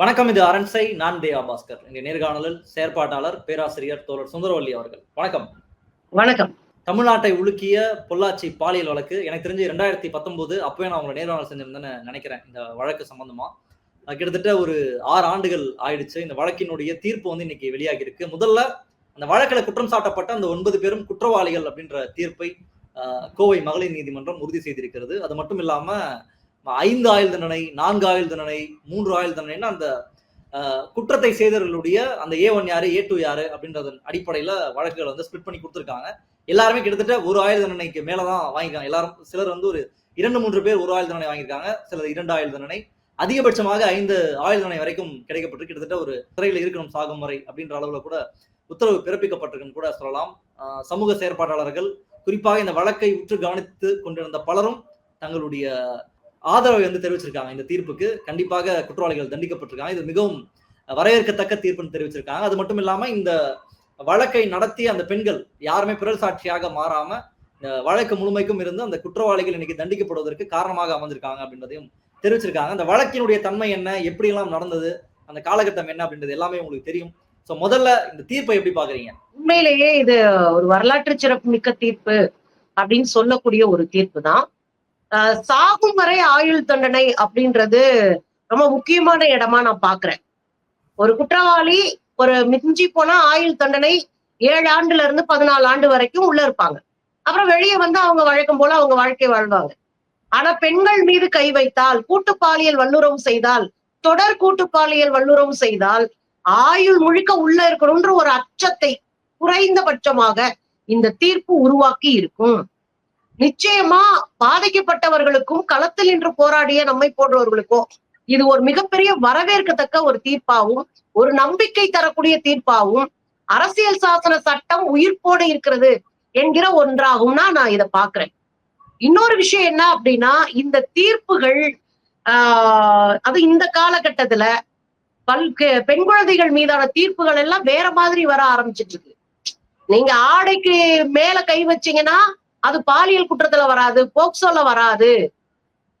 வணக்கம் இது அரண்சை நான் தேவா பாஸ்கர் இங்க நேர்காணலில் செயற்பாட்டாளர் பேராசிரியர் தோழர் சுந்தரவல்லி அவர்கள். வணக்கம். வணக்கம். தமிழ்நாட்டை உலுக்கிய பொள்ளாச்சி பாலியல் வழக்கு எனக்கு தெரிஞ்சு ரெண்டாயிரத்தி பத்தொன்பது அப்பவே நான் உங்களை நேர்காணல் செஞ்சிருந்தேன்னு நினைக்கிறேன் இந்த வழக்கு சம்பந்தமா. கிட்டத்தட்ட ஒரு ஆறு ஆண்டுகள் ஆயிடுச்சு. இந்த வழக்கினுடைய தீர்ப்பு வந்து இன்னைக்கு வெளியாகி இருக்கு முதல்ல அந்த வழக்கில் குற்றம் சாட்டப்பட்ட அந்த ஒன்பது பேரும் குற்றவாளிகள் அப்படின்ற தீர்ப்பை கோவை மகளிர் நீதிமன்றம் உறுதி செய்திருக்கிறது. அது மட்டும் இல்லாம ஐந்து ஆயுள் தண்டனை நான்கு ஆயுள் தண்டனை மூன்று ஆயுள் தண்டனைன்னு அந்த குற்றத்தை செய்தவர்களுடைய அந்த ஏ ஒன் யாரு ஏ டூ யாரு அப்படின்றதன் அடிப்படையில வழக்குகளை வந்து ஸ்பிட் பண்ணி கொடுத்துருக்காங்க. எல்லாருமே கிட்டத்தட்ட ஒரு ஆயுள் தண்டனைக்கு மேலதான் வாங்கியிருக்காங்க. எல்லாரும் சிலர் வந்து ஒரு இரண்டு மூன்று பேர் ஒரு ஆயுள் தண்டனை வாங்கியிருக்காங்க. சிலர் இரண்டு ஆயுள் தண்டனை. அதிகபட்சமாக ஐந்து ஆயுள் தண்டனை வரைக்கும் கிடைக்கப்பட்டு கிட்டத்தட்ட ஒரு சிறையில் இருக்கணும் சாகும் வரை அப்படின்ற அளவுல கூட உத்தரவு பிறப்பிக்கப்பட்டிருக்குன்னு கூட சொல்லலாம். சமூக செயற்பாட்டாளர்கள் குறிப்பாக இந்த வழக்கை உற்று கவனித்து கொண்டிருந்த பலரும் தங்களுடைய ஆதரவை வந்து தெரிவிச்சிருக்காங்க. இந்த தீர்ப்புக்கு கண்டிப்பாக குற்றவாளிகள் தண்டிக்கப்பட்டிருக்காங்க. இது மிகவும் வரவேற்கத்தக்க தீர்ப்புன்னு தெரிவிச்சிருக்காங்க. அது மட்டும் இல்லாம இந்த வழக்கை நடத்திய அந்த பெண்கள் யாருமே பிறர் சாட்சியாக மாறாம இந்த வழக்கு முழுமைக்கும் இருந்து அந்த குற்றவாளிகள் இன்னைக்கு தண்டிக்கப்படுவதற்கு காரணமாக அமைஞ்சிருக்காங்க அப்படின்றதையும் தெரிவிச்சிருக்காங்க. அந்த வழக்கினுடைய தன்மை என்ன? எப்படி எல்லாம் நடந்தது? அந்த காலகட்டம் என்ன? அப்படின்றது எல்லாமே உங்களுக்கு தெரியும். சோ முதல்ல இந்த தீர்ப்பை எப்படி பாக்குறீங்க உண்மையிலேயே இது ஒரு வரலாற்று சிறப்பு மிக்க தீர்ப்பு அப்படின்னு சொல்லக்கூடிய ஒரு தீர்ப்பு தான் சாகும் வரை ஆயுள் தண்டனை அப்படின்றது ரொம்ப முக்கியமான இடமா நான் பாக்குறேன். ஒரு குற்றவாளி ஒரு மிஞ்சி போனா ஆயுள் தண்டனை ஏழு ஆண்டுல இருந்து பதினாலு ஆண்டு வரைக்கும் உள்ள இருப்பாங்க. அப்புறம் வெளியே வந்து அவங்க வழக்கம் போல அவங்க வாழ்க்கை வாழ்வாங்க. ஆனா பெண்கள் மீது கை வைத்தால் கூட்டு பாலியல் வல்லுறவு செய்தால் தொடர் கூட்டு பாலியல் வல்லுறவு செய்தால் ஆயுள் முழுக்க உள்ள இருக்கணும்ன்ற ஒரு அச்சத்தை குறைந்தபட்சமாக இந்த தீர்ப்பு உருவாக்கி இருக்கும். நிச்சயமா பாதிக்கப்பட்டவர்களுக்கும் களத்தில் நின்று போராடிய நம்மை போன்றவர்களுக்கும் இது ஒரு மிகப்பெரிய வரவேற்கத்தக்க ஒரு தீர்ப்பாகவும் ஒரு நம்பிக்கை தரக்கூடிய தீர்ப்பாகவும் அரசியல் சாசன சட்டம் உயிர்ப்போடு இருக்கிறது என்கிற ஒன்றாகும்னா நான் இதை பாக்குறேன் இன்னொரு விஷயம் என்ன அப்படின்னா இந்த தீர்ப்புகள் ஆஹ் அது இந்த காலகட்டத்துல பல் பெண் குழந்தைகள் மீதான தீர்ப்புகள் எல்லாம் வேற மாதிரி வர ஆரம்பிச்சிட்டு இருக்கு. நீங்க ஆடைக்கு மேல கை வச்சீங்கன்னா அது பாலியல் குற்றத்துல வராது போக்சோல வராது.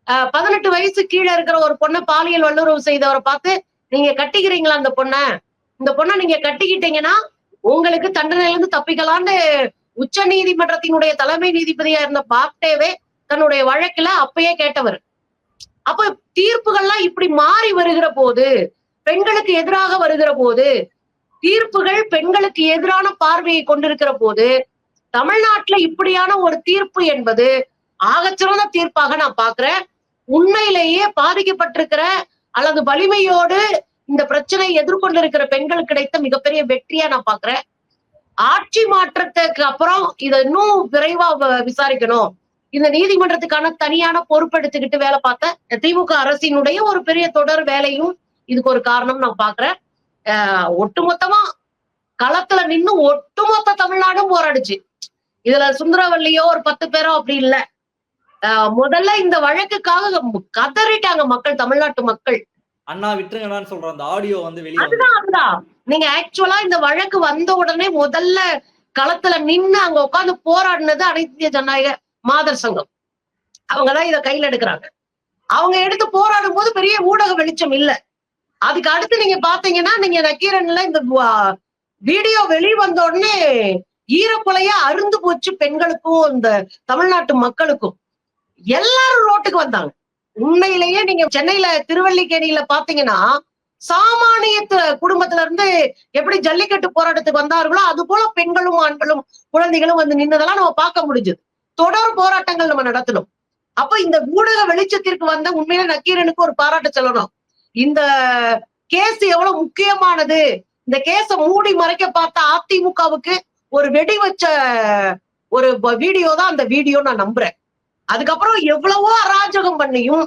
ஆஹ் பதினெட்டு வயசு கீழே இருக்கிற ஒரு பொண்ணை பாலியல் வல்லுறவு செய்தவரை பார்த்து நீங்க கட்டிக்கிறீங்களா அந்த பொண்ணை? இந்த பொண்ணை நீங்க கட்டிக்கிட்டீங்கன்னா உங்களுக்கு தண்டனையிலிருந்து தப்பிக்கலான்னு உச்ச நீதிமன்றத்தினுடைய தலைமை நீதிபதியா இருந்த பாப்டேவே தன்னுடைய வழக்குல அப்பயே கேட்டவர். அப்ப தீர்ப்புகள்லாம் இப்படி மாறி வருகிற போது பெண்களுக்கு எதிராக வருகிற போது தீர்ப்புகள் பெண்களுக்கு எதிரான பார்வையை கொண்டிருக்கிற போது தமிழ்நாட்டுல இப்படியான ஒரு தீர்ப்பு என்பது ஆகச்சிறந்த தீர்ப்பாக நான் பாக்குறேன். உண்மையிலேயே பாதிக்கப்பட்டிருக்கிற அல்லது வலிமையோடு இந்த பிரச்சனையை எதிர்கொண்டிருக்கிற பெண்கள் கிடைத்த மிகப்பெரிய வெற்றியா நான் பாக்குறேன். ஆட்சி மாற்றத்துக்கு அப்புறம் இதை இன்னும் விரைவா வ- விசாரிக்கணும். இந்த நீதிமன்றத்துக்கான தனியான பொறுப்பெடுத்துக்கிட்டு வேலை பார்த்த திமுக அரசினுடைய ஒரு பெரிய தொடர் வேலையும் இதுக்கு ஒரு காரணம் நான் பாக்குறேன். ஆஹ் ஒட்டுமொத்தமா களத்துல நின்னு ஒட்டுமொத்த தமிழ்நாடும் போராடுச்சு. இதுல சுந்தரவல்லியோ ஒரு பத்து பேரோ அப்படி இல்ல. முதல்ல இந்த வழக்குக்காக கதறிட்டாங்க மக்கள் தமிழ்நாட்டு மக்கள். அண்ணா விட்டுருங்கடான்னு சொல்ற அந்த ஆடியோ வந்து வெளியே அதுதான் அதுதான். நீங்க ஆக்சுவலா இந்த வழக்கு வந்த உடனே முதல்ல களத்துல நின்னு அங்க உட்கார்ந்து போராடினது அனைத்து இந்திய ஜனநாயக மாதர் சங்கம். அவங்கதான் இத கையில எடுக்கிறாங்க. அவங்க எடுத்து போராடும் போது பெரிய ஊடக வெளிச்சம் இல்ல. அதுக்கு அடுத்து நீங்க பாத்தீங்கன்னா நீங்க நக்கீரன்ல இந்த வீடியோ வெளி வந்த உடனே ஈரக்குலையா அருந்து போச்சு பெண்களுக்கும் இந்த தமிழ்நாட்டு மக்களுக்கும். எல்லாரும் ரோட்டுக்கு வந்தாங்க. உண்மையிலேயே நீங்க சென்னையில திருவல்லிக்கேணியில பாத்தீங்கன்னா சாமானிய குடும்பத்துல இருந்து எப்படி ஜல்லிக்கட்டு போராட்டத்துக்கு வந்தார்களோ அது போல பெண்களும் ஆண்களும் குழந்தைகளும் வந்து நின்னதெல்லாம் நம்ம பார்க்க முடிஞ்சது. தொடர் போராட்டங்கள் நம்ம நடத்தணும் அப்ப இந்த ஊடக வெளிச்சத்திற்கு வந்த உண்மையில நக்கீரனுக்கு ஒரு பாராட்டு சொல்லணும். இந்த கேஸ் எவ்வளவு முக்கியமானது? இந்த கேஸ மூடி மறைக்க பார்த்த அதிமுகவுக்கு ஒரு வெடி வச்ச ஒரு வீடியோ தான் அந்த வீடியோ நான் நம்புறேன். அதுக்கப்புறம் எவ்வளவோ அராஜகம் பண்ணியும்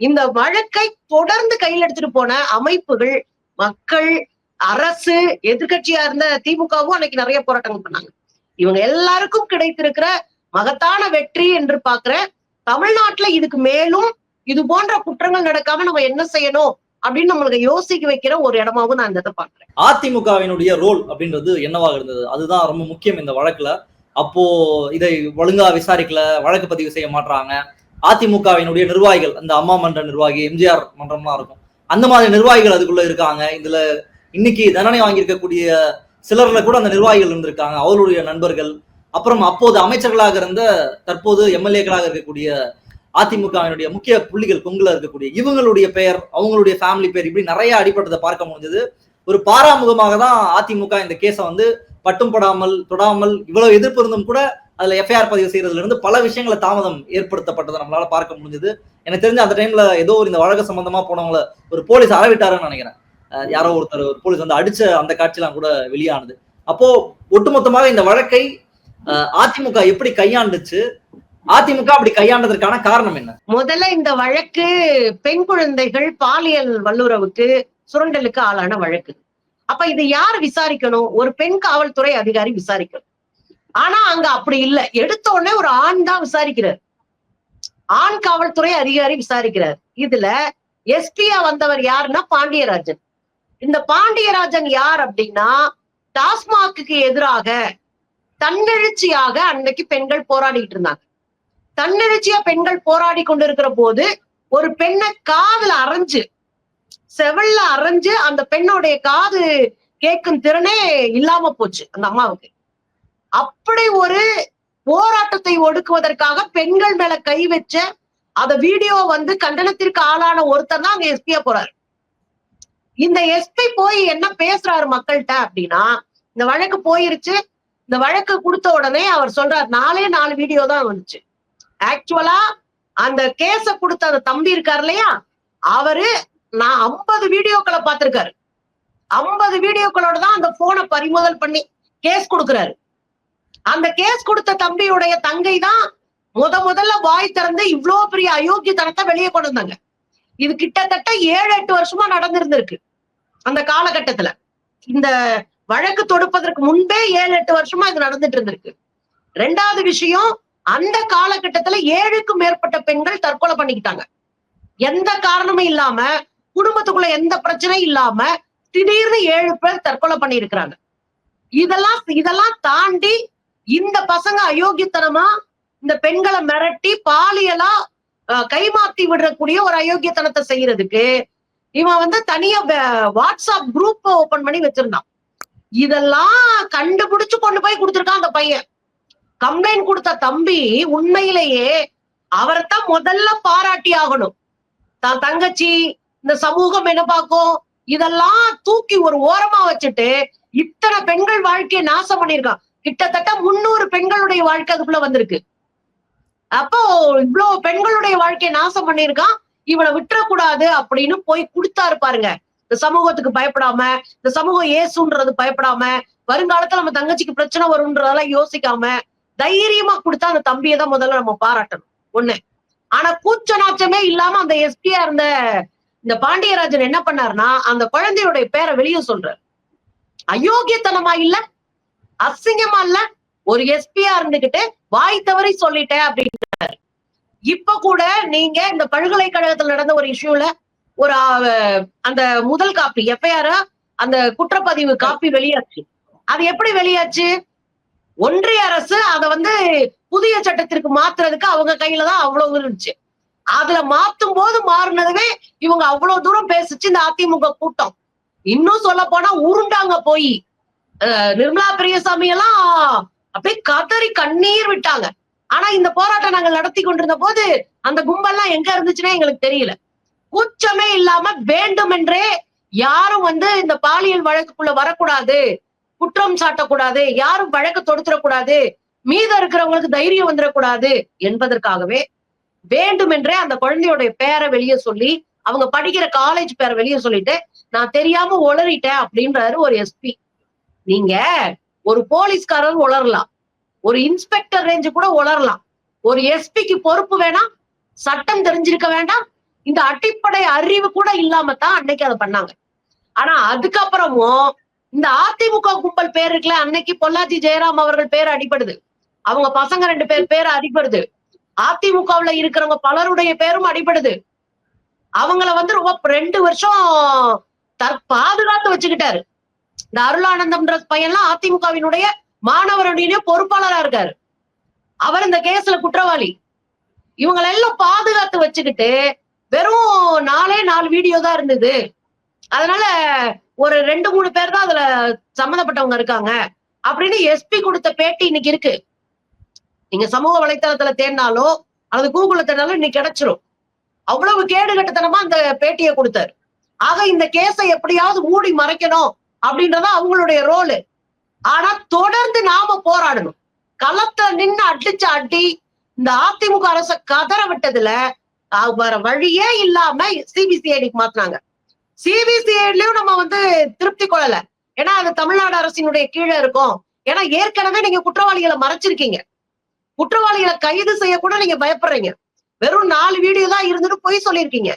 இந்த வழக்கை தொடர்ந்து கையில் எடுத்துட்டு போன அமைப்புகள் மக்கள் அரசு எதிர்க்கட்சியா இருந்த திமுகவும் அன்னைக்கு நிறைய போராட்டங்கள் பண்ணாங்க. இவங்க எல்லாருக்கும் கிடைத்திருக்கிற மகத்தான வெற்றி என்று பாக்குற தமிழ்நாட்டுல இதுக்கு மேலும் இது போன்ற குற்றங்கள் நடக்காம நம்ம என்ன செய்யணும்? அப்படின்னு நம்மளுக்கு யோசிக்க வைக்கிற ஒரு இடமாவும் நான் இந்த இதை பாக்குறேன் அதிமுகவினுடைய ரோல் அப்படின்றது என்னவாக இருந்தது? அதுதான் ரொம்ப முக்கியம் இந்த வழக்குல. அப்போ இதை ஒழுங்கா விசாரிக்கல வழக்கு பதிவு செய்ய மாட்டாங்க அதிமுகவினுடைய நிர்வாகிகள் அந்த அம்மா மன்ற நிர்வாகி எம்ஜிஆர் மன்றம்லாம் இருக்கும். அந்த மாதிரி நிர்வாகிகள் அதுக்குள்ள இருக்காங்க. இதுல இன்னைக்கு தண்டனை வாங்கியிருக்கக்கூடிய சிலர்ல கூட அந்த நிர்வாகிகள் இருந்திருக்காங்க. அவர்களுடைய நண்பர்கள். அப்புறம் அப்போது அமைச்சர்களாக இருந்த தற்போது எம்எல்ஏக்களாக இருக்கக்கூடிய அதிமுகவினுடைய முக்கிய புள்ளிகள் கொங்குல இருக்கக்கூடிய இவங்களுடைய பெயர் அவங்களுடைய ஃபேமிலி பேர் இப்படி நிறைய அடிப்பட்டதை பார்க்க முடிஞ்சது. ஒரு பாராமுகமாக தான் அதிமுக இந்த கேஸை வந்து பட்டும் படாமல் தொடாமல் இவ்வளவு எதிர்ப்பு இருந்தும் கூட அதுல எஃப்ஐஆர் பதிவு செய்யறதுல இருந்து பல விஷயங்களை தாமதம் ஏற்படுத்தப்பட்டதை நம்மளால பார்க்க முடிஞ்சது. எனக்கு தெரிஞ்ச அந்த டைம்ல ஏதோ ஒரு இந்த வழக்கு சம்பந்தமா போனவங்கள ஒரு போலீஸ் அறவிட்டாருன்னு நினைக்கிறேன். யாரோ ஒருத்தர் ஒரு போலீஸ் வந்து அடிச்ச அந்த காட்சிலாம் கூட வெளியானது. அப்போ ஒட்டுமொத்தமாக இந்த வழக்கை அதிமுக எப்படி கையாண்டுச்சு? அதிமுக அப்படி கையாண்டதற்கான காரணம் என்ன? முதல்ல இந்த வழக்கு பெண் குழந்தைகள் பாலியல் வல்லுறவுக்கு சுரண்டலுக்கு ஆளான வழக்கு. அப்ப இது யார் விசாரிக்கணும்? ஒரு பெண் காவல்துறை அதிகாரி விசாரிக்கணும். ஆனா அங்க அப்படி இல்ல. எடுத்த உடனே ஒரு ஆண் தான் விசாரிக்கிறார். ஆண் காவல்துறை அதிகாரி விசாரிக்கிறார். இதுல எஸ்பியா வந்தவர் யாருன்னா பாண்டியராஜன். இந்த பாண்டியராஜன் யார் அப்படின்னா டாஸ்மாக்கு எதிராக தன்னெழுச்சியாக அன்னைக்கு பெண்கள் போராடிட்டு இருந்தாங்க. தன்னெழுச்சியா பெண்கள் போராடி கொண்டிருக்கிற போது ஒரு பெண்ணை காதுல அரைஞ்சு செவல்ல அரைஞ்சு அந்த பெண்ணுடைய காது கேட்கும் திறனே இல்லாம போச்சு அந்த அம்மாவுக்கு. அப்படி ஒரு போராட்டத்தை ஒடுக்குவதற்காக பெண்கள் மேல கை வச்ச அத வீடியோ வந்து கண்டனத்திற்கு ஆளான ஒருத்தர் தான் அங்க எஸ்பியா போறாரு. இந்த எஸ்பி போய் என்ன பேசுறாரு மக்கள்கிட்ட அப்படின்னா இந்த வழக்கு போயிருச்சு இந்த வழக்கு கொடுத்த உடனே அவர் சொல்றாரு நாலே நாலு வீடியோ தான் வந்துச்சு. ஆக்சுவலா அந்த கேஸ கொடுத்த அந்த தம்பி இருக்காரு இல்லையா? அவரு நான் ஐம்பது வீடியோக்களை பார்த்திருக்காரு. ஐம்பது வீடியோக்களோட தான் அந்த போனை பறிமுதல் பண்ணி கேஸ் கொடுக்கிறாரு. அந்த கேஸ் கொடுத்த தம்பியுடைய தங்கை தான் முத முதல்ல வாய் திறந்து இவ்வளவு பெரிய அயோக்கியத்தனத்தை வெளியே கொண்டு வந்தாங்க. இது கிட்டத்தட்ட ஏழு எட்டு வருஷமா நடந்திருந்திருக்கு அந்த காலகட்டத்துல. இந்த வழக்கு தொடுப்பதற்கு முன்பே ஏழு எட்டு வருஷமா இது நடந்துட்டு இருந்திருக்கு. ரெண்டாவது விஷயம் அந்த காலகட்டத்துல ஏழுக்கும் மேற்பட்ட பெண்கள் தற்கொலை பண்ணிக்கிட்டாங்க. எந்த காரணமும் இல்லாம குடும்பத்துக்குள்ள எந்த பிரச்சனையும் இல்லாம திடீர்னு ஏழு பேர் தற்கொலை பண்ணியிருக்கிறாங்க. இதெல்லாம் இதெல்லாம் தாண்டி இந்த பசங்க அயோக்கியத்தனமா இந்த பெண்களை மிரட்டி பாலியலா கைமாத்தி விடக்கூடிய ஒரு அயோக்கியத்தனத்தை செய்யறதுக்கு இவன் வந்து தனியா வ- வாட்ஸ்அப் குரூப் ஓபன் பண்ணி வச்சிருந்தான். இதெல்லாம் கண்டுபிடிச்சு கொண்டு போய் கொடுத்திருக்கான் அந்த பையன். கம்ப்ளைண்ட் கொடுத்த தம்பி உண்மையிலேயே அவரைத்தான் முதல்ல பாராட்டி ஆகணும். தான் தங்கச்சி இந்த சமூகம் என்ன பார்க்கும்? இதெல்லாம் தூக்கி ஒரு ஓரமா வச்சுட்டு இத்தனை பெண்கள் வாழ்க்கையை நாசம் பண்ணிருக்கான் கிட்டத்தட்ட முன்னூறு பெண்களுடைய வாழ்க்கை அதுக்குள்ள வந்திருக்கு. அப்போ இவ்வளவு பெண்களுடைய வாழ்க்கையை நாசம் பண்ணிருக்கான் இவளை விட்டுறக்கூடாது அப்படின்னு போய் கொடுத்தாரு பாருங்க. இந்த சமூகத்துக்கு பயப்படாம இந்த சமூகம் ஏசுன்றது பயப்படாம வருங்காலத்துல நம்ம தங்கச்சிக்கு பிரச்சனை வரும்ன்றதெல்லாம் யோசிக்காம தைரியமா கொடுத்தா அந்த தம்பியை தான் முதல்ல நம்ம பாராட்டணும். ஒண்ணு. ஆனா கூச்ச நாச்சமே இல்லாம அந்த எஸ்பியா இருந்த இந்த பாண்டியராஜன் என்ன பண்ணாருன்னா அந்த குழந்தையுடைய பேரை வெளியே சொல்றாரு. அயோக்கியத்தனமா இல்ல அசிங்கமா இல்ல ஒரு எஸ்பியா இருந்துகிட்டு வாய் தவறி சொல்லிட்டேன் அப்படின்றாரு இப்ப கூட நீங்க இந்த பல்கலைக்கழகத்துல நடந்த ஒரு இஷ்யூல ஒரு அந்த முதல் காப்பி எஃப்ஐஆர் அந்த குற்றப்பதிவு காப்பி வெளியாச்சு. அது எப்படி வெளியாச்சு? ஒன்றிய அரசு அதை வந்து புதிய சட்டத்திற்கு மாத்துறதுக்கு அவங்க கையில தான் அவ்வளவு இருந்துச்சு. அதுல மாத்தும் போது மாறினதுவே இவங்க அவ்வளவு தூரம் பேசிச்சு இந்த அதிமுக கூட்டம். இன்னும் சொல்ல போனா உருண்டாங்க போய். நிர்மலா பெரியசாமி எல்லாம் அப்படியே கதறி கண்ணீர் விட்டாங்க. ஆனா இந்த போராட்டம் நாங்கள் நடத்தி கொண்டிருந்த போது அந்த கும்பல்லாம் எங்க இருந்துச்சுன்னே எங்களுக்கு தெரியல. கூச்சமே இல்லாம வேண்டுமென்றே யாரும் வந்து இந்த பாலியல் வழக்குக்குள்ள வரக்கூடாது. குற்றம் சாட்டக்கூடாது யாரும் வழக்கு தொடுத்துடக்கூடாது மீதம் இருக்கிறவங்களுக்கு தைரியம் வந்துடக்கூடாது என்பதற்காகவே வேண்டுமென்றே அந்த குழந்தையோட பேரை வெளியே சொல்லி அவங்க படிக்கிற காலேஜ் பேரை வெளியே சொல்லிட்டு நான் தெரியாம உளறிட்டேன் அப்படின்றாரு ஒரு எஸ்பி நீங்க ஒரு போலீஸ்காரர் உளரலாம் ஒரு இன்ஸ்பெக்டர் ரேஞ்சு கூட உளரலாம் ஒரு எஸ்பிக்கு பொறுப்பு வேணாம் சட்டம் தெரிஞ்சிருக்க வேண்டாம். இந்த அடிப்படை அறிவு கூட இல்லாம தான் அன்னைக்கு அதை பண்ணாங்க. ஆனா அதுக்கப்புறமும் இந்த அதிமுக கும்பல் பேர் இருக்குல்ல அன்னைக்கு பொள்ளாச்சி ஜெயராம் அவர்கள் பேர் அடிபடுது. அவங்க பசங்க ரெண்டு பேர் பேர் அடிபடுது. அதிமுகவுல இருக்கிறவங்க பலருடைய பேரும் அடிபடுது. அவங்கள வந்து ரொம்ப ரெண்டு வருஷம் தற் பாதுகாத்து வச்சுக்கிட்டாரு. இந்த அருளானந்தம்ன்ற பையன்லாம் அதிமுகவினுடைய மாணவருடைய பொறுப்பாளரா இருக்காரு. அவர் இந்த கேஸ்ல குற்றவாளி. இவங்களை எல்லாம் பாதுகாத்து வச்சுக்கிட்டு வெறும் நாலே நாலு வீடியோ தான் இருந்தது. அதனால ஒரு ரெண்டு மூணு பேர் தான் அதுல சம்மந்தப்பட்டவங்க இருக்காங்க. அப்படின்னு எஸ்பி கொடுத்த பேட்டி இன்னைக்கு இருக்கு. நீங்க சமூக வலைத்தளத்துல தேடினாலோ அல்லது கூகுள்ல தேடினாலும் இன்னைக்கு கிடைச்சிரும். அவ்வளவு கேடு கட்டத்தனமா அந்த பேட்டியை கொடுத்தாரு. ஆக இந்த கேஸை எப்படியாவது மூடி மறைக்கணும் அப்படின்றதான் அவங்களுடைய ரோலு ஆனா தொடர்ந்து நாம போராடணும். களத்துல நின்று அடிச்ச அடி இந்த அதிமுக அரச கதற விட்டதுல வேற வழியே இல்லாம சிபிசிஐடிக்கு மாத்தினாங்க. சிபிசிஐடிலயும் நம்ம வந்து திருப்தி கொள்ளல. ஏன்னா அது தமிழ்நாடு அரசினுடைய கீழே இருக்கும். ஏன்னா ஏற்கனவே நீங்க குற்றவாளிகளை மறைச்சிருக்கீங்க. குற்றவாளிகளை கைது செய்ய கூட நீங்க பயப்படுறீங்க. வெறும் நாலு வீடியோ தான் இருந்துட்டு பொய் சொல்லியிருக்கீங்க.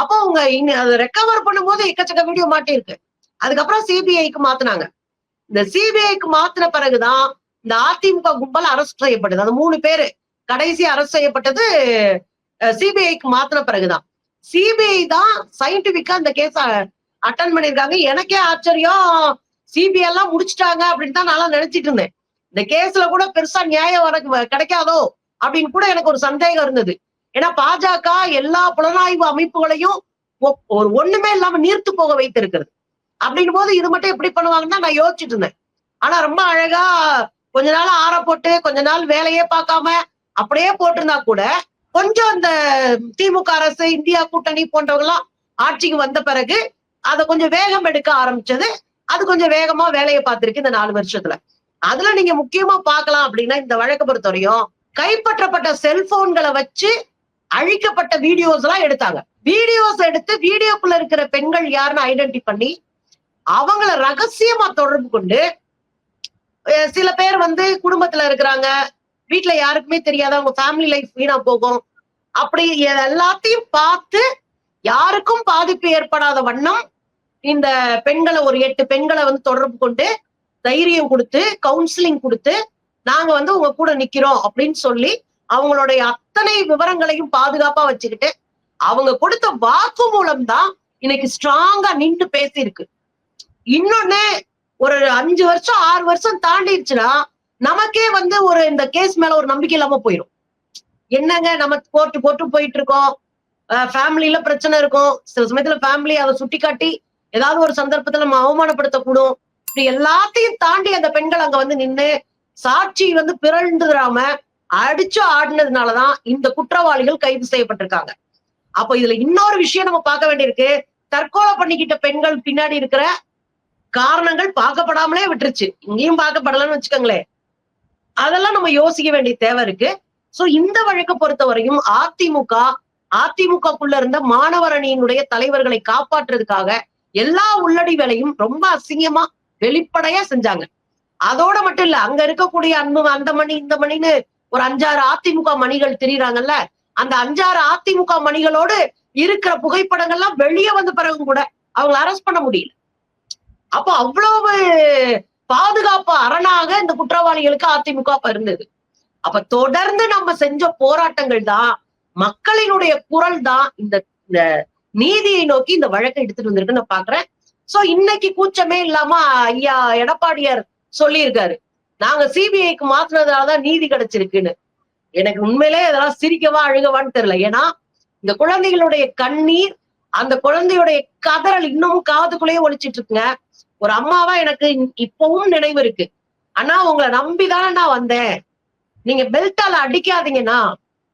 அப்போ உங்க அதை ரெக்கவர் பண்ணும்போது எக்கச்சக்க வீடியோ மாட்டிருக்கு அதுக்கப்புறம் சிபிஐக்கு மாத்தினாங்க. இந்த சிபிஐக்கு மாத்தின பிறகுதான் இந்த அதிமுக கும்பல் அரெஸ்ட் செய்யப்பட்டது. அந்த மூணு பேரு. கடைசி அரெஸ்ட் செய்யப்பட்டது சிபிஐக்கு மாத்தின பிறகுதான். சிபிஐ தான் சயின்டிபிக்கா இந்த கேஸ அட்டன் பண்ணிருக்காங்க எனக்கே ஆச்சரியம். சிபிஐ எல்லாம் முடிச்சிட்டாங்க அப்படின்னு தான் நான் நினைச்சிட்டு இருந்தேன். இந்த கேஸ்ல கூட பெருசா நியாயம் வர கிடைக்காதோ அப்படின்னு கூட எனக்கு ஒரு சந்தேகம் இருந்தது. ஏன்னா பாஜக எல்லா புலனாய்வு அமைப்புகளையும் ஒ- ஒரு ஒண்ணுமே இல்லாம நீர்த்து போக வைத்திருக்கிறது. அப்படின் போது இது மட்டும் எப்படி பண்ணுவாங்கன்னு நான் யோசிச்சுட்டு இருந்தேன். ஆனா ரொம்ப அழகா கொஞ்ச நாள் ஆற போட்டு கொஞ்ச நாள் வேலையே பார்க்காம அப்படியே போட்டிருந்தா கூட கொஞ்சம் இந்த திமுக அரசு இந்தியா கூட்டணி போன்றவங்கெல்லாம் ஆட்சிக்கு வந்த பிறகு அதை கொஞ்சம் வேகம் எடுக்க ஆரம்பிச்சது. அது கொஞ்சம் வேகமா வேலையை பார்த்திருக்கு இந்த நாலு வருஷத்துல. அதுல நீங்க முக்கியமா பார்க்கலாம் அப்படின்னா இந்த வழக்கு பொறுத்தவரையும் கைப்பற்றப்பட்ட செல்போன்களை வச்சு அழிக்கப்பட்ட வீடியோஸ் எல்லாம் எடுத்தாங்க. வீடியோஸ் எடுத்து வீடியோக்குள்ள இருக்கிற பெண்கள் யாருன்னு ஐடென்டி பண்ணி அவங்கள ரகசியமா தொடர்பு கொண்டு சில பேர் வந்து குடும்பத்துல இருக்கிறாங்க. வீட்டுல யாருக்குமே தெரியாத அவங்க ஃபேமிலி லைஃப் வீணா போகும். அப்படி எல்லாத்தையும் பார்த்து யாருக்கும் பாதிப்பு ஏற்படாத வண்ணம் இந்த பெண்களை ஒரு எட்டு பெண்களை வந்து தொடர்பு கொண்டு தைரியம் கொடுத்து கவுன்சிலிங் கொடுத்து நாங்க வந்து உங்க கூட நிக்கிறோம் அப்படின்னு சொல்லி அவங்களுடைய அத்தனை விவரங்களையும் பாதுகாப்பா வச்சுக்கிட்டு அவங்க கொடுத்த வாக்கு மூலம் தான் இன்னைக்கு ஸ்ட்ராங்கா நின்று பேசியிருக்கு. இன்னொன்னு ஒரு அஞ்சு வருஷம் ஆறு வருஷம் தாண்டிடுச்சுன்னா நமக்கே வந்து ஒரு இந்த கேஸ் மேல ஒரு நம்பிக்கை இல்லாம போயிடும் என்னங்க நம்ம கோர்ட்டு கோர்ட்டு போயிட்டு இருக்கோம் ஃபேமிலியில பிரச்சனை இருக்கும். சில சமயத்துல ஃபேமிலி அதை சுட்டி காட்டி ஏதாவது ஒரு சந்தர்ப்பத்துல நம்ம அவமானப்படுத்தக்கூடும். இப்படி எல்லாத்தையும் தாண்டி அந்த பெண்கள் அங்க வந்து நின்னு சாட்சி வந்து பிறழ்ந்துடாம அடிச்சு ஆடினதுனாலதான் இந்த குற்றவாளிகள் கைது செய்யப்பட்டிருக்காங்க. அப்போ இதுல இன்னொரு விஷயம் நம்ம பார்க்க வேண்டியிருக்கு. தற்கொலை பண்ணிக்கிட்ட பெண்கள் பின்னாடி இருக்கிற காரணங்கள் பார்க்கப்படாமலே விட்டுருச்சு. இங்கேயும் பார்க்கப்படலன்னு வச்சுக்கோங்களேன். அதெல்லாம் நம்ம யோசிக்க வேண்டிய தேவை இருக்கு. சோ இந்த வழக்கை பொறுத்தவரையும் அதிமுக அதிமுகக்குள்ள இருந்த மாணவர் அணியினுடைய தலைவர்களை காப்பாற்றுறதுக்காக எல்லா உள்ளடி வேலையும் ரொம்ப அசிங்கமா வெளிப்படையா செஞ்சாங்க. அதோட மட்டும் இல்ல அங்க இருக்கக்கூடிய அன்பு அந்த மணி இந்த மணின்னு ஒரு அஞ்சாறு அதிமுக மணிகள் தெரியுறாங்கல்ல அந்த அஞ்சாறு அதிமுக மணிகளோடு இருக்கிற புகைப்படங்கள்லாம் வெளியே வந்த பிறகும் கூட அவங்களை அரெஸ்ட் பண்ண முடியல. அப்போ அவ்வளவு பாதுகாப்பு அரணாக இந்த குற்றவாளிகளுக்கு அதிமுக இருந்தது அப்ப தொடர்ந்து நம்ம செஞ்ச போராட்டங்கள் தான் மக்களினுடைய குரல் தான் இந்த இந்த நீதியை நோக்கி இந்த வழக்கை எடுத்துட்டு வந்திருக்குன்னு நான் பாக்குறேன். சோ இன்னைக்கு கூச்சமே இல்லாம ஐயா எடப்பாடியார் சொல்லியிருக்காரு. நாங்க சிபிஐக்கு மாத்துனதுனாலதான் நீதி கிடைச்சிருக்குன்னு. எனக்கு உண்மையிலே அதெல்லாம் சிரிக்கவா அழுகவான்னு தெரியல. ஏன்னா இந்த குழந்தைகளுடைய கண்ணீர் அந்த குழந்தையுடைய கதறல் இன்னமும் காதுக்குள்ளேயே ஒழிச்சிட்டு இருக்குங்க. ஒரு அம்மாவா எனக்கு இப்பவும் நினைவு இருக்கு. அண்ணா உங்களை நம்பிதானே நான் வந்தேன். நீங்க பெல்ட்டால அடிக்காதீங்கன்னா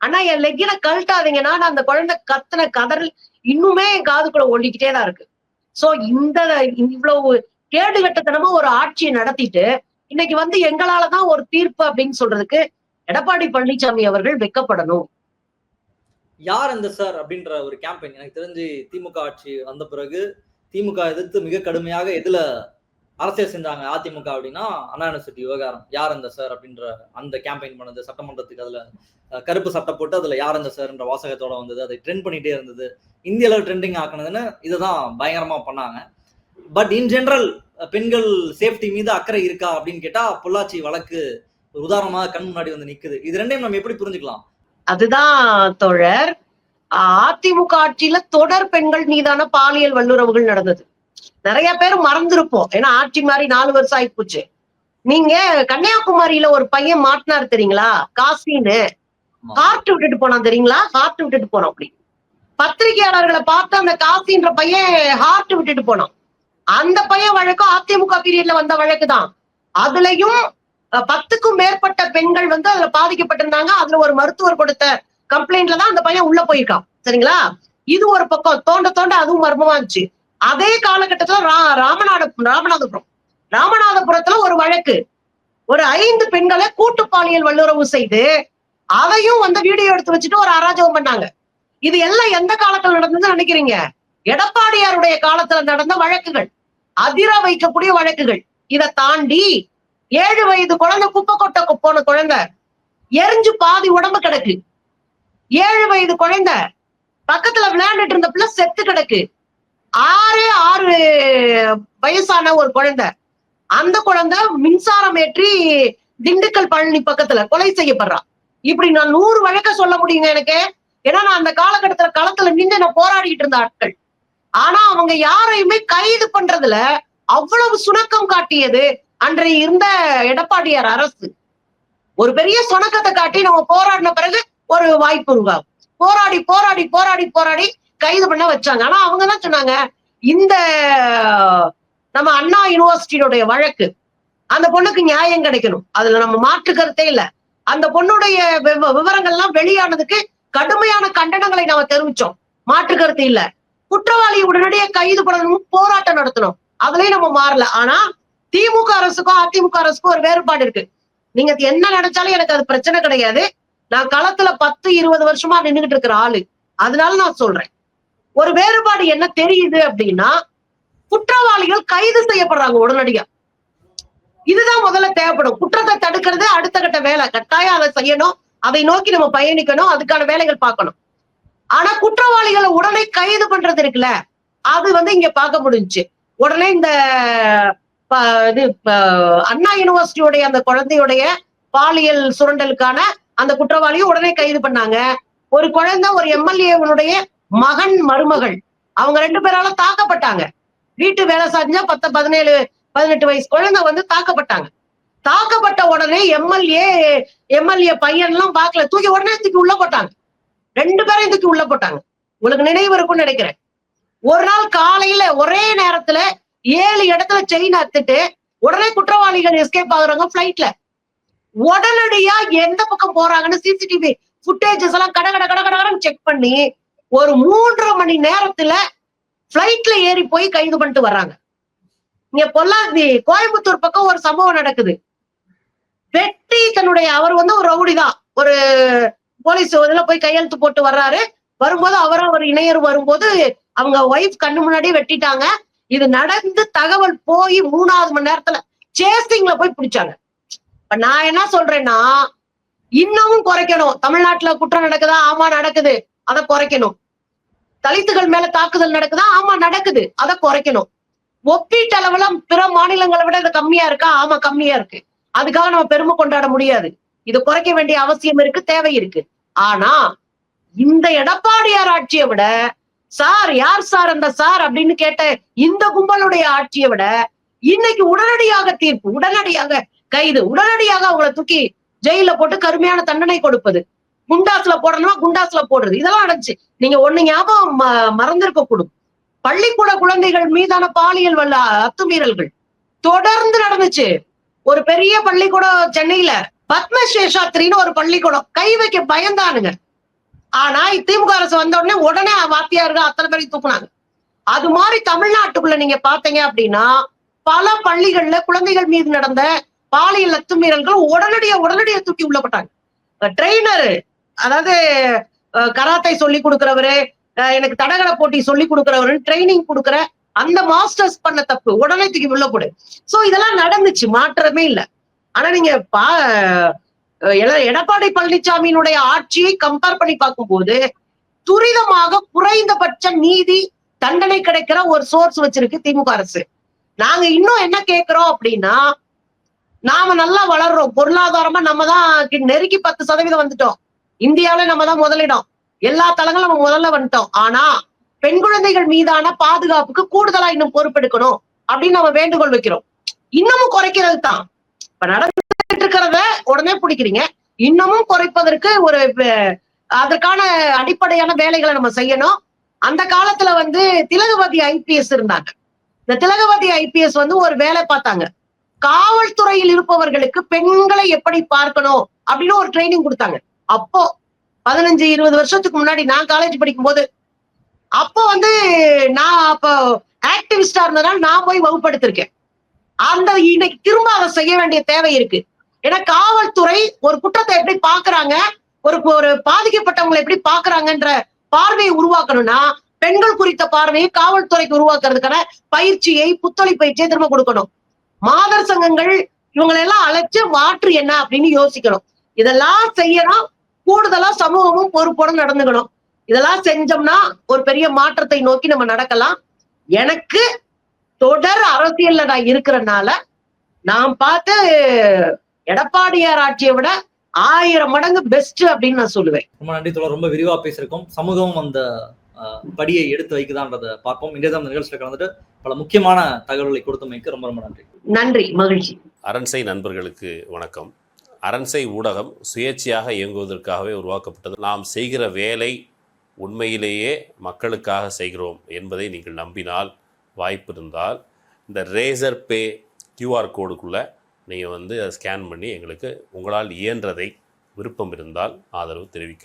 அண்ணா என் லெக்கில கழட்டாதீங்கன்னா நான் அந்த குழந்தை கத்தின கதறல் இன்னுமே என் காதுக்குள்ள ஓடிக்கிட்டே தான் இருக்கு. சோ இந்த இவ்வளவு கேடுகட்டத்தனமா ஒரு ஆட்சியை நடத்திட்டு இன்னைக்கு வந்து எங்களாலதான் ஒரு தீர்ப்பு அப்படின்னு சொல்றதுக்கு எடப்பாடி பழனிசாமி அவர்கள் வெக்கப்படணும். யார் அந்த சார் அப்படின்ற ஒரு கேம்பெயின் எனக்கு தெரிஞ்சு திமுக ஆட்சி வந்த பிறகு திமுக எதிர்த்து மிக கடுமையாக எதுல அரசியல் செஞ்சாங்க? அதிமுக அப்படின்னா அண்ணா யூனிவர்சிட்டி விவகாரம். யார் அந்த சார் அப்படின்ற அந்த கேம்பெயின் பண்ணது? சட்டமன்றத்துக்கு அதுல கருப்பு சட்டை போட்டு அதுல யார் அந்த சார்ன்ற வாசகத்தோட வந்தது? அதை ட்ரெண்ட் பண்ணிட்டே இருந்தது. இந்திய அளவு ட்ரெண்டிங் ஆக்குனதுன்னு இதுதான் பயங்கரமா பண்ணாங்க. பட் இன் ஜெனரல் பெண்கள் சேஃப்டி மீது அக்கறை இருக்கா அப்படின்னு கேட்டா பொள்ளாச்சி வழக்கு ஒரு உதாரணமாக கண் முன்னாடி வந்து நிக்குது. இது ரெண்டையும் நம்ம எப்படி புரிஞ்சுக்கலாம்? அதுதான் தோழர். அதிமுக ஆட்சியில தொடர் பெண்கள் மீதான பாலியல் வல்லுறவுகள் நடந்தது. நிறைய பேர் மறந்திருப்போம். ஏன்னா ஆட்சி மாதிரி நாலு வருஷம் ஆகி போச்சு. நீங்க கன்னியாகுமரியில ஒரு பையன் மாட்டினார் தெரியுங்களா? காசின்னு. ஹார்ட் விட்டுட்டு போனான் தெரியுங்களா? ஹார்ட் விட்டுட்டு போனான் அப்படி. பத்திரிகையாளர்களை பார்த்து அந்த காசின்ற பையன் ஹார்ட் விட்டுட்டு போனான். அந்த பையன் வழக்கும் அதிமுக பீரியட்ல வந்த வழக்கு தான். அதுலயும் பத்துக்கும் மேற்பட்ட பெண்கள் வந்து அதுல பாதிக்கப்பட்டிருந்தாங்க. அதுல ஒரு மருத்துவர் கொடுத்த கம்ப்ளைண்ட்ல தான் அந்த பையன் உள்ள போயிருக்கான். சரிங்களா? இது ஒரு பக்கம். தோண்ட தோண்ட அதுவும் மர்மமா இருந்துச்சு. அதே காலகட்டத்துல ரா- ராமநாத ராமநாதபுரம். ராமநாதபுரத்துல ஒரு வழக்கு. ஒரு ஐந்து பெண்களை கூட்டு பாலியல் வல்லுறவு செய்து அதையும் வந்து வீடியோ எடுத்து வச்சுட்டு ஒரு அராஜகம் பண்ணாங்க. இது எல்லாம் எந்த காலத்துல நடந்ததுன்னு நினைக்கிறீங்க? எடப்பாடியாருடைய காலத்துல நடந்த வழக்குகள். அதிர வைக்கக்கூடிய வழக்குகள். இதை தாண்டி ஏழு வயது குழந்தை குப்பை கொட்ட போன குழந்தை எரிஞ்சு பாதி உடம்பு கிடக்கு. ஏழு வயது குழந்தை. பக்கத்துல விளையாண்டுட்டு இருந்த பிள்ளை செத்து கிடக்கு. ஆறு ஆறு வயசான ஒரு குழந்தை. அந்த குழந்தை மின்சாரம் ஏற்றி திண்டுக்கல் பழனி பக்கத்துல கொலை செய்யப்படுறான் இப்படி நான் நூறு வழக்க சொல்ல முடியுங்க எனக்கு? ஏன்னா நான் அந்த காலகட்டத்துல களத்துல நின்று நான் போராடிட்டு இருந்த ஆட்கள். ஆனா அவங்க யாரையுமே கைது பண்றதுல அவ்வளவு சுணக்கம் காட்டியது அன்றைய இருந்த எடப்பாடியார் அரசு. ஒரு பெரிய சுணக்கத்தை காட்டி நம்ம போராடின பிறகு ஒரு வாய்ப்பு உருவாகும். போராடி போராடி போராடி போராடி கைது பண்ண வச்சாங்க. ஆனா அவங்க தான் சொன்னாங்க? இந்த நம்ம அண்ணா யூனிவர்சிட்டியோடைய வழக்கு அந்த பொண்ணுக்கு நியாயம் கிடைக்கணும். அதுல நம்ம மாற்று கருத்தே இல்ல. அந்த பொண்ணுடைய விவ- விவரங்கள்லாம் வெளியானதுக்கு கடுமையான கண்டனங்களை நாம தெரிவிச்சோம். மாற்று கருத்து இல்ல. குற்றவாளி உடனடியாக கைது பண்ணணும் போராட்டம் நடத்தணும். அதுலயும் நம்ம மாறல. ஆனா திமுக அரசுக்கும் அதிமுக அரசுக்கும் ஒரு வேறுபாடு இருக்கு. நீங்க என்ன நினைச்சாலும் எனக்கு அது பிரச்சனை கிடையாது. நான் களத்துல பத்து இருபது வருஷமா நின்னுகிட்டு இருக்கிற ஆளு. அதனால நான் சொல்றேன். ஒரு வேறுபாடு என்ன தெரியுது அப்படின்னா குற்றவாளிகள் கைது செய்யப்படுறாங்க உடனடியா. இதுதான் முதல்ல தேவைப்படும். குற்றத்தை தடுக்கிறது அடுத்த கட்ட வேலை. கட்டாயம் அதை செய்யணும். அதை நோக்கி நம்ம பயணிக்கணும். அதுக்கான வேலைகள் பார்க்கணும். ஆனா குற்றவாளிகளை உடனே கைது பண்றது இருக்குல்ல அது வந்து இங்க பார்க்க முடிஞ்சுச்சு. உடனே இந்த ப- இது அண்ணா யூனிவர்சிட்டியுடைய அந்த குழந்தையுடைய பாலியல் சுரண்டலுக்கான அந்த குற்றவாளியும் உடனே கைது பண்ணாங்க. ஒரு குழந்தை ஒரு எம்எல்ஏவனுடைய மகன் மருமகள் அவங்க ரெண்டு பேரால தாக்கப்பட்டாங்க. வீட்டு வேலை செஞ்சா பத்து பதினேழு பதினெட்டு வயசு குழந்தை வந்து தாக்கப்பட்டாங்க. தாக்கப்பட்ட உடனே எம்எல்ஏ எம்எல்ஏ பையன் எல்லாம் பார்க்கல. தூக்கி உடனே தூக்கி உள்ள போட்டாங்க. ரெண்டு பேரையும் தூக்கி உள்ள போட்டாங்க. உங்களுக்கு நினைவு இருக்கும்னு நினைக்கிறேன். ஒரு நாள் காலையில ஒரே நேரத்துல ஏழு இடத்துல செயின் அத்துட்டு உடனே குற்றவாளிகள் எஸ்கேப் ஆகுறாங்க பிளைட்ல உடனடியா எந்த பக்கம் போறாங்கன்னு சிசிடிவி ஃபுட்டேஜஸ் எல்லாம் கட கட கட கடன்னு செக் பண்ணி ஒரு மூன்றரை மணி நேரத்துல பிளைட்ல ஏறி போய் கைது பண்ணிட்டு வர்றாங்க. இங்க பொள்ளாச்சி கோயம்புத்தூர் பக்கம் ஒரு சம்பவம் நடக்குது. வெட்டி தன்னுடைய அவர் வந்து ஒரு ரவுடி தான் ஒரு போலீஸ் இதுல போய் கையெழுத்து போட்டு வர்றாரு. வரும்போது அவரும் ஒரு இணையர் வரும்போது அவங்க ஒய்ஃப் கண்ணு முன்னாடி வெட்டிட்டாங்க. இது நடந்து தகவல் போய் மூணாவது மணி நேரத்துல சேசிங்ல போய் பிடிச்சாங்க. இப்ப நான் என்ன சொல்றேன்னா இன்னமும் குறைக்கணும். தமிழ்நாட்டுல குற்றம் நடக்குதா? ஆமா நடக்குது. அதை குறைக்கணும். தலித்துகள் மேல தாக்குதல் நடக்குதா? ஆமா நடக்குது. அதை குறைக்கணும். ஒப்பீட்டளவுல பிற மாநிலங்களை விட இது கம்மியா இருக்கா? ஆமா கம்மியா இருக்கு. அதுக்காக நம்ம பெருமை கொண்டாட முடியாது. இது குறைக்க வேண்டிய அவசியம் இருக்கு தேவை இருக்கு. ஆனா இந்த எடப்பாடியார் ஆட்சியை விட சார் யார் சார் அந்த சார் அப்படின்னு கேட்ட இந்த கும்பலுடைய ஆட்சியை விட இன்னைக்கு உடனடியாக தீர்ப்பு உடனடியாக கைது உடனடியாக அவங்கள தூக்கி ஜெயில போட்டு கருமையான தண்டனை கொடுப்பது. குண்டாஸ்ல போடணுமா? குண்டாஸ்ல போடுறது. இதெல்லாம் நடந்துச்சு. நீங்க ஒண்ணு ஞாபகம் மறந்திருக்க கூடும். பள்ளிக்கூட குழந்தைகள் மீதான பாலியல் வல்ல அத்துமீறல்கள். தொடர்ந்து நடந்துச்சு. ஒரு பெரிய பள்ளிக்கூடம் சென்னையில பத்மசேஷாத்திரின்னு ஒரு பள்ளிக்கூடம். கை வைக்க பயந்தானுங்க. ஆனா திமுக அரசு வந்த உடனே உடனே வாத்தியார்கள் அத்தனை பேரையும் தூக்குனாங்க. அது மாதிரி தமிழ்நாட்டுக்குள்ள நீங்க பாத்தீங்க அப்படின்னா பல பள்ளிகள்ல குழந்தைகள் மீது நடந்த பாலியல் அத்துமீறல்கள் உடனடியா உடனடியா தூக்கி உள்ளப்பட்டாங்க ட்ரெயினர் அதாவது கராத்தை சொல்லி கொடுக்கிறவரு எனக்கு தடகள போட்டி சொல்லி கொடுக்கிறவரு ட்ரைனிங் கொடுக்குற அந்த மாஸ்டர்ஸ் பண்ண தப்பு உடனே தூக்கி உள்ள போடு. சோ இதெல்லாம் நடந்துச்சு மாற்றமே இல்ல. ஆனா நீங்க பா எடப்பாடி பழனிசாமியினுடைய ஆட்சியை கம்பேர் பண்ணி பார்க்கும்போது துரிதமாக குறைந்தபட்ச நீதி தண்டனை கிடைக்கிற ஒரு சோர்ஸ் வச்சிருக்கு திமுக அரசு. நாங்க இன்னும் என்ன கேட்கிறோம் அப்படின்னா நாம நல்லா வளர்றோம். பொருளாதாரமா நம்ம தான் கி- நெருக்கி பத்து சதவீதம் வந்துட்டோம். இந்தியாவில நம்ம தான் முதலிடம். எல்லா தளங்களும் நம்ம முதல்ல வந்துட்டோம். ஆனா பெண் குழந்தைகள் மீதான பாதுகாப்புக்கு கூடுதலா இன்னும் பொறுப்பெடுக்கணும் அப்படின்னு நம்ம வேண்டுகோள் வைக்கிறோம். இன்னமும் குறைக்கிறது தான். இப்ப நடந்துட்டு இருக்கிறத உடனே பிடிக்கிறீங்க. இன்னமும் குறைப்பதற்கு ஒரு அதற்கான அடிப்படையான வேலைகளை நம்ம செய்யணும். அந்த காலத்துல வந்து திலகவதி ஐபிஎஸ் இருந்தாங்க. இந்த திலகவதி ஐபிஎஸ் வந்து ஒரு வேலை பார்த்தாங்க. காவல்துறையில் இருப்பவர்களுக்கு பெண்களை எப்படி பார்க்கணும் அப்படின்னு ஒரு ட்ரைனிங் கொடுத்தாங்க. அப்போ பதினஞ்சு இருபது வருஷத்துக்கு முன்னாடி நான் காலேஜ் படிக்கும் போது அப்போ வந்து நான் அப்போ ஆக்டிவிஸ்டா இருந்ததால் நான் போய் வகுப்படுத்திருக்கேன். அந்த இன்னைக்கு திரும்ப அதை செய்ய வேண்டிய தேவை இருக்கு. ஏன்னா காவல்துறை ஒரு குற்றத்தை எப்படி பாக்குறாங்க ஒரு ஒரு பாதிக்கப்பட்டவங்களை எப்படி பாக்குறாங்கன்ற பார்வையை உருவாக்கணும்னா பெண்கள் குறித்த பார்வையை காவல்துறைக்கு உருவாக்குறதுக்கான பயிற்சியை புத்தொழி பயிற்சியை திரும்ப கொடுக்கணும். மாதர் சங்கங்கள் இவங்களை எல்லாம் அழைச்சு மாற்று என்ன அப்படின்னு யோசிக்கணும். இதெல்லாம் செய்யணும் கூடுதலா சமூகமும் பொறுப்போட நடந்துக்கணும். இதெல்லாம் செஞ்சோம்னா ஒரு பெரிய மாற்றத்தை நோக்கி நம்ம நடக்கலாம். எனக்கு தொடர் அரசியல்ல நான் இருக்கிறனால நான் பார்த்து எடப்பாடியார் ஆட்சியை விட ஆயிரம் மடங்கு பெஸ்ட் அப்படின்னு நான் சொல்லுவேன். ரொம்ப நன்றி தோழர் ரொம்ப விரிவா பேசியிருக்கோம். சமூகம் அந்த படியை எடுத்து வைக்குதான்றதை பார்ப்போம். இன்றைய இந்த நிகழ்ச்சியில் கலந்துட்டு பல முக்கியமான தகவல்களை கொடுத்தமைக்கு ரொம்ப ரொம்ப நன்றி. நன்றி மகிழ்ச்சி. அரண்சை நண்பர்களுக்கு வணக்கம். அரண்சை ஊடகம் சுயேட்சையாக இயங்குவதற்காகவே உருவாக்கப்பட்டது. நாம் செய்கிற வேலை உண்மையிலேயே மக்களுக்காக செய்கிறோம் என்பதை நீங்கள் நம்பினால் வாய்ப்பு இருந்தால் இந்த ரேசர் பே கியூஆர் கோடுக்குள்ளே நீங்கள் வந்து அதை ஸ்கேன் பண்ணி எங்களுக்கு உங்களால் இயன்றதை விருப்பம் இருந்தால் ஆதரவு தெரிவிக்கலாம்.